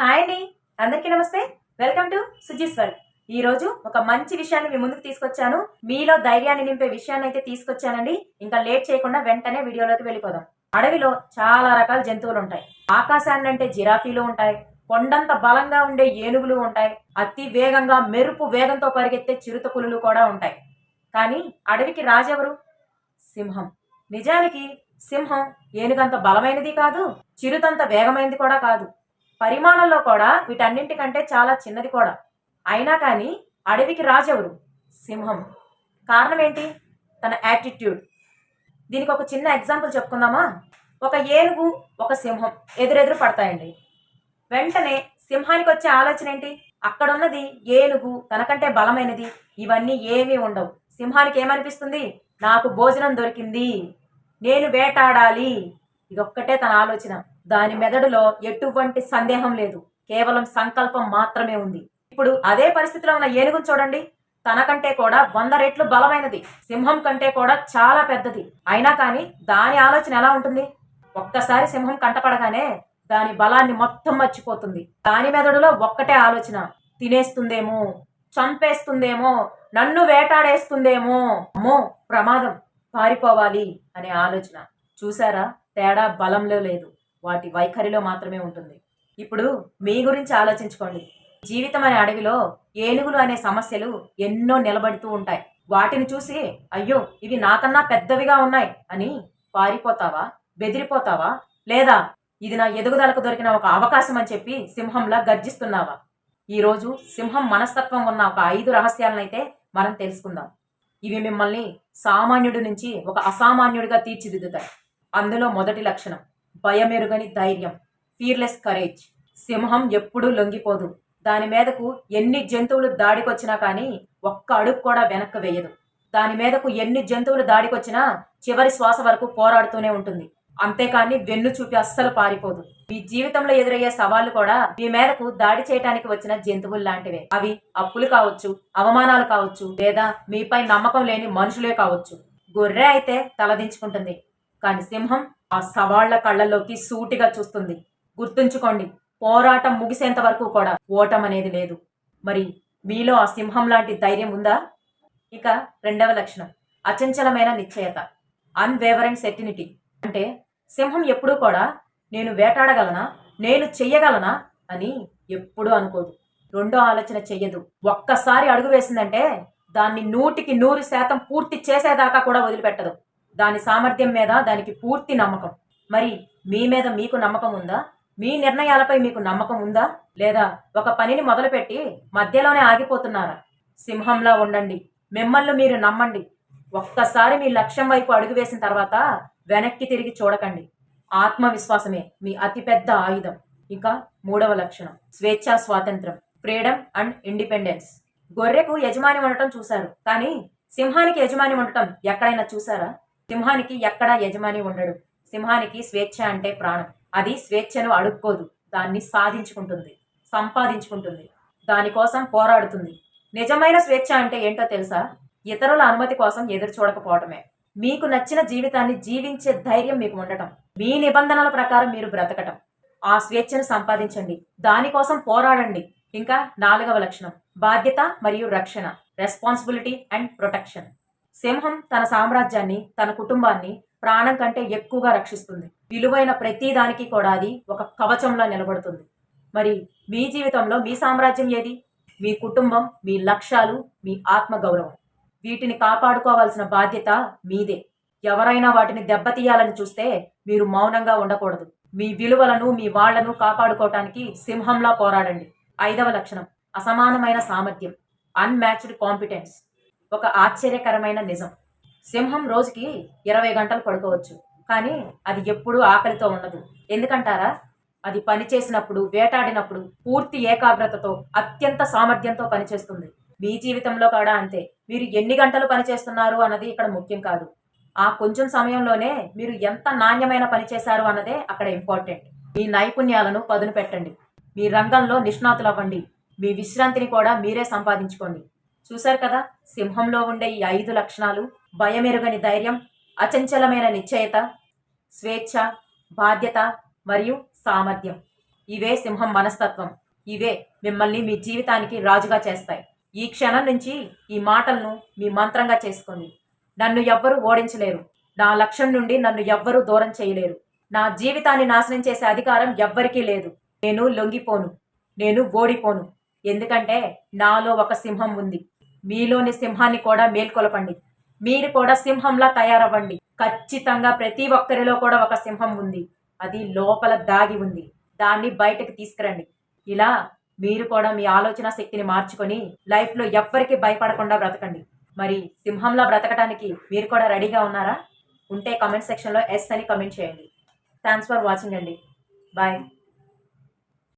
Hi అండి. అందరికీ నమస్తే. వెల్కమ్ టు సుజీస్వర్ ఈ రోజు ఒక మంచి విషయాన్ని మీ ముందుకు తీసుకొచ్చాను. మీలో ధైర్యాన్ని నింపే విషయాన్ని అయితే తీసుకొచ్చానండి. ఇంకా లేట్ చేయకుండా వెంటనే వీడియోలోకి వెళ్ళిపోదాం. అడవిలో చాలా రకాల జంతువులు ఉంటాయి. ఆకాశాన్ని అంటే జిరాఫీలు ఉంటాయి. కొండంత బలంగా ఉండే ఏనుగులు ఉంటాయి. అతి వేగంగా మెరుపు వేగంతో పరిగెత్తే చిరుత పులులు కూడా ఉంటాయి. కానీ అడవికి రాజెవరు? సింహం. నిజానికి సింహం ఏనుగంత బలమైనది కాదు చిరుతంత వేగమైనది కూడా కాదు. పరిమాణంలో కూడా వీటన్నింటికంటే చాలా చిన్నది కూడా. అయినా కానీ అడవికి రాజెవరు? సింహం. కారణం ఏంటి? తన యాటిట్యూడ్. దీనికి ఒక చిన్న ఎగ్జాంపుల్ చెప్పుకుందామా? ఒక ఏనుగు ఒక సింహం ఎదురెదురు పడతాయండి. వెంటనే సింహానికి వచ్చే ఆలోచన ఏంటి? అక్కడున్నది ఏనుగు తనకంటే బలమైనది. ఇవన్నీ ఏమీ ఉండవు. సింహానికి ఏమనిపిస్తుంది? నాకు భోజనం దొరికింది. నేను వేటాడాలి. ఇదొక్కటే తన ఆలోచన. దాని మెదడులో ఎటువంటి సందేహం లేదు. కేవలం సంకల్పం మాత్రమే ఉంది. ఇప్పుడు అదే పరిస్థితిలో ఉన్న ఏనుగును చూడండి. తనకంటే కూడా వంద రెట్లు బలమైనది. సింహం కంటే కూడా చాలా పెద్దది. అయినా కానీ దాని ఆలోచన ఎలా ఉంటుంది? ఒక్కసారి సింహం కంటపడగానే దాని బలాన్ని మొత్తం మర్చిపోతుంది. దాని మెదడులో ఒక్కటే ఆలోచన. తినేస్తుందేమో? చంపేస్తుందేమో? నన్ను వేటాడేస్తుందేమో? అమ్మో! ప్రమాదం. పారిపోవాలి అనే ఆలోచన. చూసారా? తేడా బలంలో లేదు. వాటి వైఖరిలో మాత్రమే ఉంటుంది. ఇప్పుడు మీ గురించి ఆలోచించుకోండి. జీవితం అనే అడవిలో ఏనుగులు అనే సమస్యలు ఎన్నో నిలబడుతూ ఉంటాయి. వాటిని చూసి అయ్యో ఇవి నాకన్నా పెద్దవిగా ఉన్నాయి అని పారిపోతావా? బెదిరిపోతావా? లేదా ఇది నా ఎదుగుదలకు దొరికిన ఒక అవకాశం అని చెప్పి సింహంలా గర్జిస్తున్నావా? ఈరోజు సింహం మనస్తత్వం ఉన్న ఒక ఐదు రహస్యాలనైతే మనం తెలుసుకుందాం. ఇవి మిమ్మల్ని సామాన్యుడి నుంచి ఒక అసామాన్యుడిగా తీర్చిదిద్దుతాయి. అందులో మొదటి లక్షణం భయమెరుగని ధైర్యం ఫీర్లెస్ కరేజ్ సింహం ఎప్పుడూ లొంగిపోదు. దాని మీదకు ఎన్ని జంతువులు దాడికొచ్చినా కానీ ఒక్క అడుగు కూడా వెనక్కి వేయదు. దాని మీదకు ఎన్ని జంతువులు దాడికొచ్చినా చివరి శ్వాస వరకు పోరాడుతూనే ఉంటుంది. అంతేకాని వెన్ను చూపి అస్సలు పారిపోదు. మీ జీవితంలో ఎదురయ్యే సవాళ్ళు కూడా మీ మీదకు దాడి చేయడానికి వచ్చిన జంతువులు లాంటివే. అవి అప్పులు కావచ్చు అవమానాలు కావచ్చు లేదా మీపై నమ్మకం లేని మనుషులే కావచ్చు. గొర్రె అయితే తలదించుకుంటుంది. కానీ సింహం ఆ సవాళ్ళ కళ్ళలోకి సూటిగా చూస్తుంది. గుర్తుంచుకోండి పోరాటం ముగిసేంత వరకు కూడా ఓటం అనేది లేదు. మరి మీలో ఆ సింహం లాంటి ధైర్యం ఉందా? ఇక రెండవ లక్షణం అచంచలమైన నిశ్చయత అన్వేవరెంట్ సెటినిటీ అంటే సింహం ఎప్పుడూ కూడా నేను వేటాడగలనా? నేను చెయ్యగలనా? అని ఎప్పుడూ అనుకోదు. రెండో ఆలోచన చెయ్యదు. ఒక్కసారి అడుగు వేసిందంటే దాన్ని నూటికి నూరు శాతం పూర్తి చేసేదాకా కూడా వదిలిపెట్టదు. దాని సామర్థ్యం మీద దానికి పూర్తి నమ్మకం. మరి మీ మీద మీకు నమ్మకం ఉందా? మీ నిర్ణయాలపై మీకు నమ్మకం ఉందా? లేదా ఒక పనిని మొదలుపెట్టి మధ్యలోనే ఆగిపోతున్నారా? సింహంలా ఉండండి. మిమ్మల్ని మీరు నమ్మండి. ఒక్కసారి మీ లక్ష్యం వైపు అడుగు వేసిన తర్వాత వెనక్కి తిరిగి చూడకండి. ఆత్మవిశ్వాసమే మీ అతిపెద్ద ఆయుధం. ఇక మూడవ లక్షణం. స్వేచ్ఛా స్వాతంత్రం. Freedom and independence. గొర్రెకు యజమాని ఉండటం చూశారు. కానీ సింహానికి యజమాని ఉండటం ఎక్కడైనా చూసారా సింహానికి ఎక్కడా యజమాని ఉండడు. సింహానికి స్వేచ్ఛ అంటే ప్రాణం. అది స్వేచ్ఛను అడుక్కోదు. దాన్ని సాధించుకుంటుంది. సంపాదించుకుంటుంది. దానికోసం పోరాడుతుంది. నిజమైన స్వేచ్ఛ అంటే ఏంటో తెలుసా? ఇతరుల అనుమతి కోసం ఎదురు చూడకపోవటమే. మీకు నచ్చిన జీవితాన్ని జీవించే ధైర్యం మీకు ఉండటం. మీ నిబంధనల ప్రకారం మీరు బ్రతకటం. ఆ స్వేచ్ఛను సంపాదించండి. దానికోసం పోరాడండి. ఇంకా నాలుగవ లక్షణం. బాధ్యత మరియు రక్షణ. Responsibility and protection. సింహం తన సామ్రాజ్యాన్ని తన కుటుంబాన్ని ప్రాణం కంటే ఎక్కువగా రక్షిస్తుంది. విలువైన ప్రతి దానికి కూడా అది ఒక కవచంలా నిలబడుతుంది. మరి మీ జీవితంలో మీ సామ్రాజ్యం ఏది? మీ కుటుంబం మీ లక్ష్యాలు మీ ఆత్మగౌరవం. వీటిని కాపాడుకోవాల్సిన బాధ్యత మీదే. ఎవరైనా వాటిని దెబ్బతీయాలని చూస్తే మీరు మౌనంగా ఉండకూడదు. మీ విలువలను మీ వాళ్ళను కాపాడుకోవటానికి సింహంలా పోరాడండి. ఐదవ లక్షణం అసమానమైన సామర్థ్యం అన్మ్యాచ్డ్ కాంపిటెన్స్ ఒక ఆశ్చర్యకరమైన నిజం. సింహం రోజుకి ఇరవై గంటలు పడుకోవచ్చు కానీ అది ఎప్పుడూ ఆకలితో ఉండదు. ఎందుకంటారా? అది పని చేసినప్పుడు వేటాడినప్పుడు పూర్తి ఏకాగ్రతతో అత్యంత సామర్థ్యంతో పనిచేస్తుంది మీ జీవితంలో కూడా అంతే. మీరు ఎన్ని గంటలు పనిచేస్తున్నారు అన్నది ఇక్కడ ముఖ్యం కాదు. ఆ కొంచెం సమయంలోనే మీరు ఎంత నాణ్యమైన పని చేశారు అన్నదే అక్కడ ఇంపార్టెంట్. మీ నైపుణ్యాలను పదును పెట్టండి. మీ రంగంలో నిష్ణాతులు అవ్వండి మీ విశ్రాంతిని కూడా మీరే సంపాదించుకోండి. చూశారు కదా? సింహంలో ఉండే ఈ ఐదు లక్షణాలు భయమెరుగని ధైర్యం అచంచలమైన నిశ్చయత స్వేచ్ఛ బాధ్యత మరియు సామర్థ్యం. ఇవే సింహం మనస్తత్వం. ఇవే మిమ్మల్ని మీ జీవితానికి రాజుగా చేస్తాయి. ఈ క్షణం నుంచి ఈ మాటలను మీ మంత్రంగా చేసుకోండి. నన్ను ఎవ్వరూ ఓడించలేరు. నా లక్ష్యం నుండి నన్ను ఎవ్వరూ దూరం చేయలేరు. నా జీవితాన్ని నాశనం చేసే అధికారం ఎవ్వరికీ లేదు. నేను లొంగిపోను. నేను ఓడిపోను. ఎందుకంటే నాలో ఒక సింహం ఉంది. మీలోని సింహాన్ని కూడా మేల్కొలపండి. మీరు కూడా సింహంలా తయారవ్వండి. ఖచ్చితంగా ప్రతి ఒక్కరిలో కూడా ఒక సింహం ఉంది. అది లోపల దాగి ఉంది. దాన్ని బయటకు తీసుకురండి. ఇలా మీరు కూడా మీ ఆలోచన శక్తిని మార్చుకొని లైఫ్లో ఎవ్వరికి భయపడకుండా బ్రతకండి. మరి సింహంలా బ్రతకడానికి మీరు కూడా రెడీగా ఉన్నారా? ఉంటే కమెంట్ సెక్షన్లో ఎస్ అని కమెంట్ చేయండి. థ్యాంక్స్ ఫర్ వాచింగ్ అండి. బాయ్.